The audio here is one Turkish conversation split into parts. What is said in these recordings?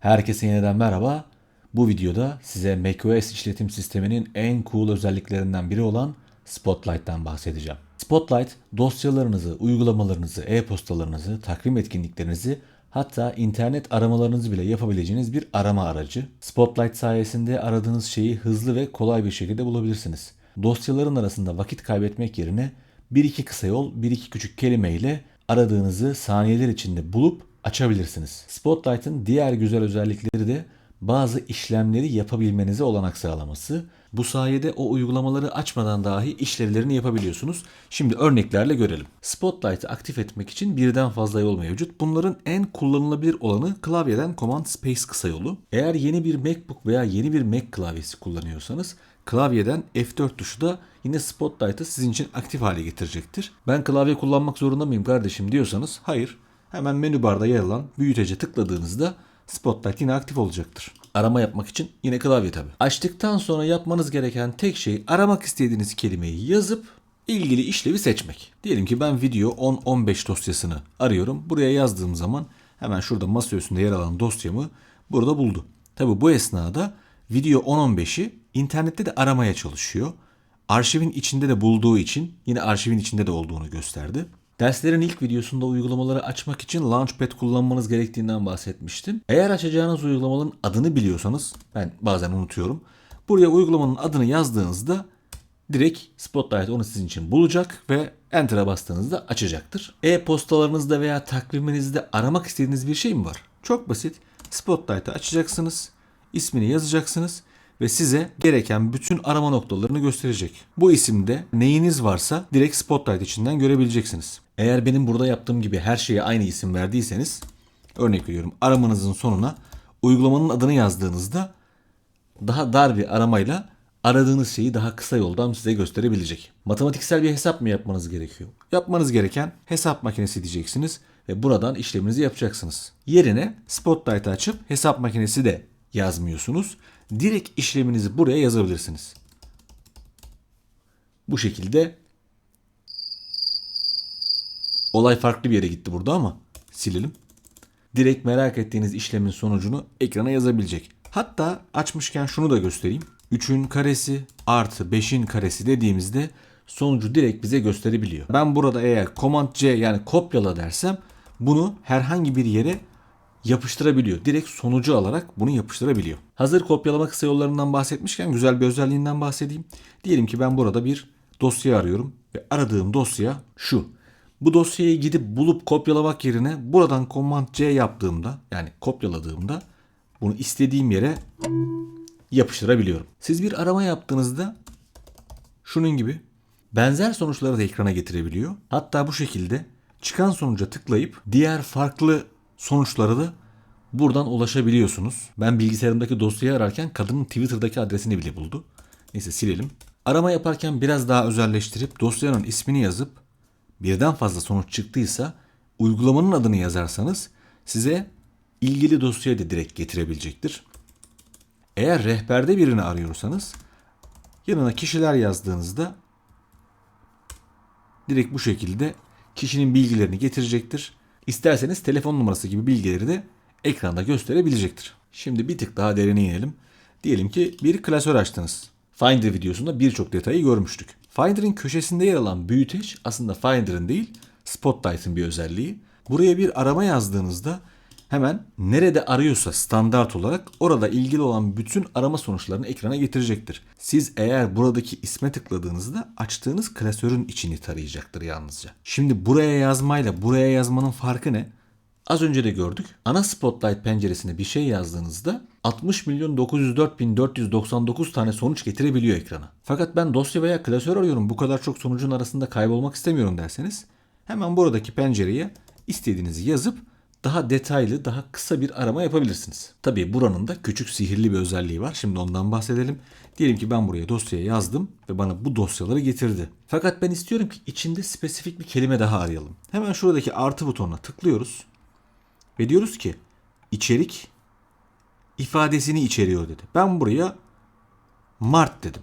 Herkese yeniden merhaba. Bu videoda size macOS işletim sisteminin en cool özelliklerinden biri olan Spotlight'tan bahsedeceğim. Spotlight dosyalarınızı, uygulamalarınızı, e-postalarınızı, takvim etkinliklerinizi hatta internet aramalarınızı bile yapabileceğiniz bir arama aracı. Spotlight sayesinde aradığınız şeyi hızlı ve kolay bir şekilde bulabilirsiniz. Dosyaların arasında vakit kaybetmek yerine bir iki kısa yol, bir iki küçük kelime ile aradığınızı saniyeler içinde bulup açabilirsiniz. Spotlight'ın diğer güzel özellikleri de bazı işlemleri yapabilmenize olanak sağlaması. Bu sayede o uygulamaları açmadan dahi işlevlerini yapabiliyorsunuz. Şimdi örneklerle görelim. Spotlight'ı aktif etmek için birden fazla yol mevcut. Bunların en kullanılabilir olanı klavyeden Command Space kısa yolu. Eğer yeni bir MacBook veya yeni bir Mac klavyesi kullanıyorsanız klavyeden F4 tuşu da yine Spotlight'ı sizin için aktif hale getirecektir. Ben klavye kullanmak zorunda mıyım kardeşim diyorsanız hayır. Hemen menü barda yer alan büyütece tıkladığınızda Spotlight yine aktif olacaktır. Arama yapmak için yine klavye tabi. Açtıktan sonra yapmanız gereken tek şey aramak istediğiniz kelimeyi yazıp ilgili işlevi seçmek. Diyelim ki ben video 10-15 dosyasını arıyorum. Buraya yazdığım zaman hemen şurada masa üstünde yer alan dosyamı burada buldu. Tabi bu esnada video 10-15'i internette de aramaya çalışıyor. Arşivin içinde de bulduğu için yine arşivin içinde de olduğunu gösterdi. Derslerin ilk videosunda uygulamaları açmak için Launchpad kullanmanız gerektiğinden bahsetmiştim. Eğer açacağınız uygulamanın adını biliyorsanız, ben bazen unutuyorum. Buraya uygulamanın adını yazdığınızda direkt Spotlight onu sizin için bulacak ve Enter'a bastığınızda açacaktır. E-postalarınızda veya takviminizde aramak istediğiniz bir şey mi var? Çok basit. Spotlight'ı açacaksınız, ismini yazacaksınız ve size gereken bütün arama noktalarını gösterecek. Bu isimde neyiniz varsa direkt Spotlight içinden görebileceksiniz. Eğer benim burada yaptığım gibi her şeye aynı isim verdiyseniz örnek veriyorum aramanızın sonuna uygulamanın adını yazdığınızda daha dar bir aramayla aradığınız şeyi daha kısa yoldan size gösterebilecek. Matematiksel bir hesap mı yapmanız gerekiyor? Yapmanız gereken hesap makinesi diyeceksiniz ve buradan işleminizi yapacaksınız. Yerine Spotlight'ı açıp hesap makinesi de yazmıyorsunuz. Direkt işleminizi buraya yazabilirsiniz. Bu şekilde olay farklı bir yere gitti burada ama silelim. Direkt merak ettiğiniz işlemin sonucunu ekrana yazabilecek. Hatta açmışken şunu da göstereyim. 3'ün karesi artı 5'in karesi dediğimizde sonucu direkt bize gösterebiliyor. Ben burada eğer Command C yani kopyala dersem bunu herhangi bir yere yapıştırabiliyor. Direkt sonucu alarak bunu yapıştırabiliyor. Hazır kopyalama kısa yollarından bahsetmişken güzel bir özelliğinden bahsedeyim. Diyelim ki ben burada bir dosya arıyorum ve aradığım dosya şu. Bu dosyayı gidip bulup kopyalamak yerine buradan Command C yaptığımda yani kopyaladığımda bunu istediğim yere yapıştırabiliyorum. Siz bir arama yaptığınızda şunun gibi benzer sonuçları da ekrana getirebiliyor. Hatta bu şekilde çıkan sonuca tıklayıp diğer farklı sonuçlara da buradan ulaşabiliyorsunuz. Ben bilgisayarımdaki dosyayı ararken kadının Twitter'daki adresini bile buldu. Neyse silelim. Arama yaparken biraz daha özelleştirip dosyanın ismini yazıp birden fazla sonuç çıktıysa uygulamanın adını yazarsanız size ilgili dosyayı da direkt getirebilecektir. Eğer rehberde birini arıyorsanız yanına kişiler yazdığınızda direkt bu şekilde kişinin bilgilerini getirecektir. İsterseniz telefon numarası gibi bilgileri de ekranda gösterebilecektir. Şimdi bir tık daha derine inelim. Diyelim ki bir klasör açtınız. Finder videosunda birçok detayı görmüştük. Finder'ın köşesinde yer alan büyüteç aslında Finder'ın değil Spotlight'ın bir özelliği. Buraya bir arama yazdığınızda hemen nerede arıyorsa standart olarak orada ilgili olan bütün arama sonuçlarını ekrana getirecektir. Siz eğer buradaki isme tıkladığınızda açtığınız klasörün içini tarayacaktır yalnızca. Şimdi buraya yazmayla buraya yazmanın farkı ne? Az önce de gördük. Ana Spotlight penceresine bir şey yazdığınızda 60 milyon 904 bin 499 tane sonuç getirebiliyor ekrana. Fakat ben dosya veya klasör arıyorum bu kadar çok sonucun arasında kaybolmak istemiyorum derseniz hemen buradaki pencereye istediğinizi yazıp daha detaylı, daha kısa bir arama yapabilirsiniz. Tabii buranın da küçük sihirli bir özelliği var. Şimdi ondan bahsedelim. Diyelim ki ben buraya dosyaya yazdım ve bana bu dosyaları getirdi. Fakat ben istiyorum ki içinde spesifik bir kelime daha arayalım. Hemen şuradaki artı butonuna tıklıyoruz. Ve diyoruz ki içerik ifadesini içeriyor dedi. Ben buraya Mart dedim.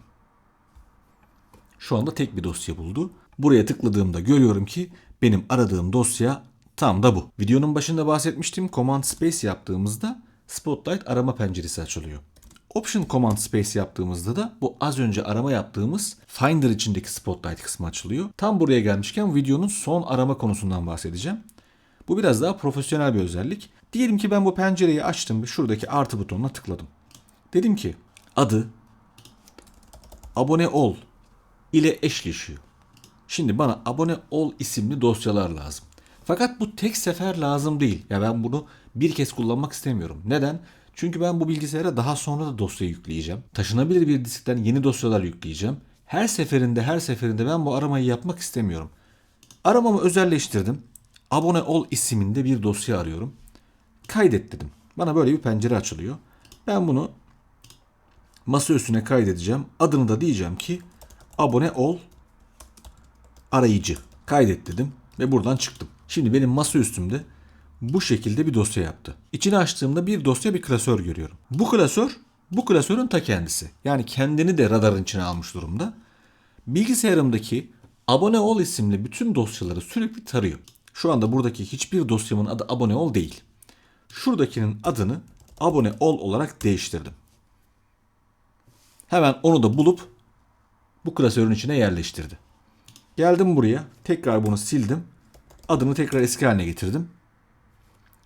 Şu anda tek bir dosya buldu. Buraya tıkladığımda görüyorum ki benim aradığım dosya tam da bu. Videonun başında bahsetmiştim. Command Space yaptığımızda Spotlight arama penceresi açılıyor. Option Command Space yaptığımızda da bu az önce arama yaptığımız Finder içindeki Spotlight kısmı açılıyor. Tam buraya gelmişken videonun son arama konusundan bahsedeceğim. Bu biraz daha profesyonel bir özellik. Diyelim ki ben bu pencereyi açtım ve şuradaki artı butonuna tıkladım. Dedim ki adı abone ol ile eşleşiyor. Şimdi bana abone ol isimli dosyalar lazım. Fakat bu tek sefer lazım değil. Ya ben bunu bir kez kullanmak istemiyorum. Neden? Çünkü ben bu bilgisayara daha sonra da dosya yükleyeceğim. Taşınabilir bir diskten yeni dosyalar yükleyeceğim. Her seferinde her seferinde ben bu aramayı yapmak istemiyorum. Aramamı özelleştirdim. Abone ol isiminde bir dosya arıyorum. Kaydet dedim. Bana böyle bir pencere açılıyor. Ben bunu masa üstüne kaydedeceğim. Adını da diyeceğim ki abone ol arayıcı. Kaydet dedim ve buradan çıktım. Şimdi benim masa üstümde bu şekilde bir dosya yaptı. İçini açtığımda bir dosya bir klasör görüyorum. Bu klasör bu klasörün ta kendisi. Yani kendini de radarın içine almış durumda. Bilgisayarımdaki abone ol isimli bütün dosyaları sürekli tarıyor. Şu anda buradaki hiçbir dosyamın adı abone ol değil. Şuradakinin adını abone ol olarak değiştirdim. Hemen onu da bulup bu klasörün içine yerleştirdi. Geldim buraya. Tekrar bunu sildim. Adını tekrar eski haline getirdim.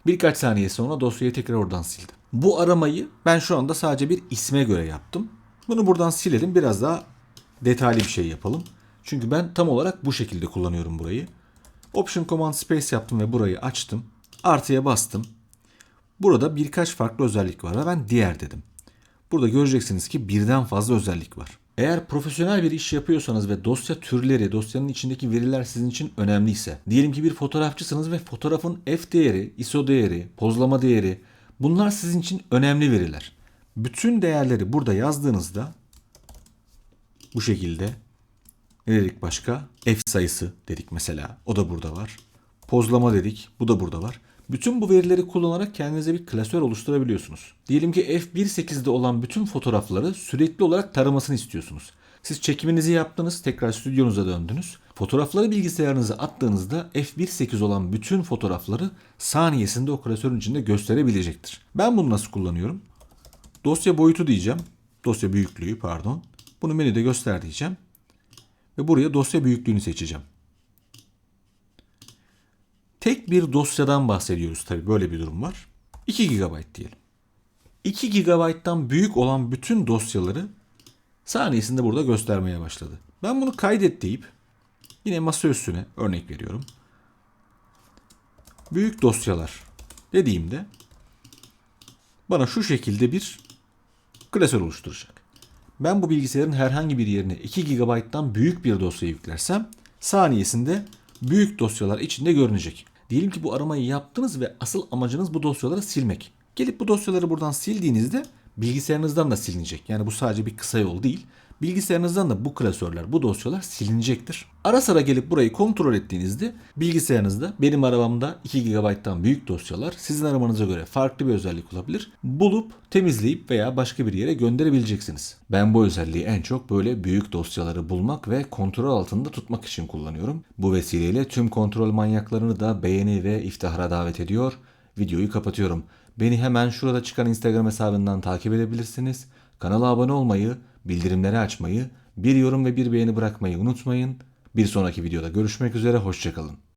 Birkaç saniye sonra dosyayı tekrar oradan sildim. Bu aramayı ben şu anda sadece bir isme göre yaptım. Bunu buradan silelim. Biraz daha detaylı bir şey yapalım. Çünkü ben tam olarak bu şekilde kullanıyorum burayı. Option Command Space yaptım ve burayı açtım. Artıya bastım. Burada birkaç farklı özellik var ve ben diğer dedim. Burada göreceksiniz ki birden fazla özellik var. Eğer profesyonel bir iş yapıyorsanız ve dosya türleri, dosyanın içindeki veriler sizin için önemliyse, diyelim ki bir fotoğrafçısınız ve fotoğrafın f değeri, ISO değeri, pozlama değeri, bunlar sizin için önemli veriler. Bütün değerleri burada yazdığınızda bu şekilde ne dedik başka? F sayısı dedik mesela. O da burada var. Pozlama dedik. Bu da burada var. Bütün bu verileri kullanarak kendinize bir klasör oluşturabiliyorsunuz. Diyelim ki F1.8'de olan bütün fotoğrafları sürekli olarak taramasını istiyorsunuz. Siz çekiminizi yaptınız, tekrar stüdyonuza döndünüz. Fotoğrafları bilgisayarınıza attığınızda F1.8 olan bütün fotoğrafları saniyesinde o klasörün içinde gösterebilecektir. Ben bunu nasıl kullanıyorum? Dosya boyutu diyeceğim. Dosya büyüklüğü pardon. Bunu menüde göster diyeceğim. Ve buraya dosya büyüklüğünü seçeceğim. Tek bir dosyadan bahsediyoruz tabii böyle bir durum var. 2 GB diyelim. 2 GB'dan büyük olan bütün dosyaları saniyesinde burada göstermeye başladı. Ben bunu kaydet deyip yine masa üstüne örnek veriyorum. Büyük dosyalar dediğimde bana şu şekilde bir klasör oluşturacak. Ben bu bilgisayarın herhangi bir yerine 2 GB'dan büyük bir dosya yüklersem saniyesinde büyük dosyalar içinde görünecek. Diyelim ki bu aramayı yaptınız ve asıl amacınız bu dosyaları silmek. Gelip bu dosyaları buradan sildiğinizde bilgisayarınızdan da silinecek. Yani bu sadece bir kısa yol değil. Bilgisayarınızdan da bu klasörler, bu dosyalar silinecektir. Ara sıra gelip burayı kontrol ettiğinizde bilgisayarınızda benim arabamda 2 GB'dan büyük dosyalar sizin aramanıza göre farklı bir özellik olabilir. Bulup temizleyip veya başka bir yere gönderebileceksiniz. Ben bu özelliği en çok böyle büyük dosyaları bulmak ve kontrol altında tutmak için kullanıyorum. Bu vesileyle tüm kontrol manyaklarını da beğeni ve iftihara davet ediyor. Videoyu kapatıyorum. Beni hemen şurada çıkan Instagram hesabından takip edebilirsiniz. Kanala abone olmayı, bildirimleri açmayı, bir yorum ve bir beğeni bırakmayı unutmayın. Bir sonraki videoda görüşmek üzere, hoşçakalın.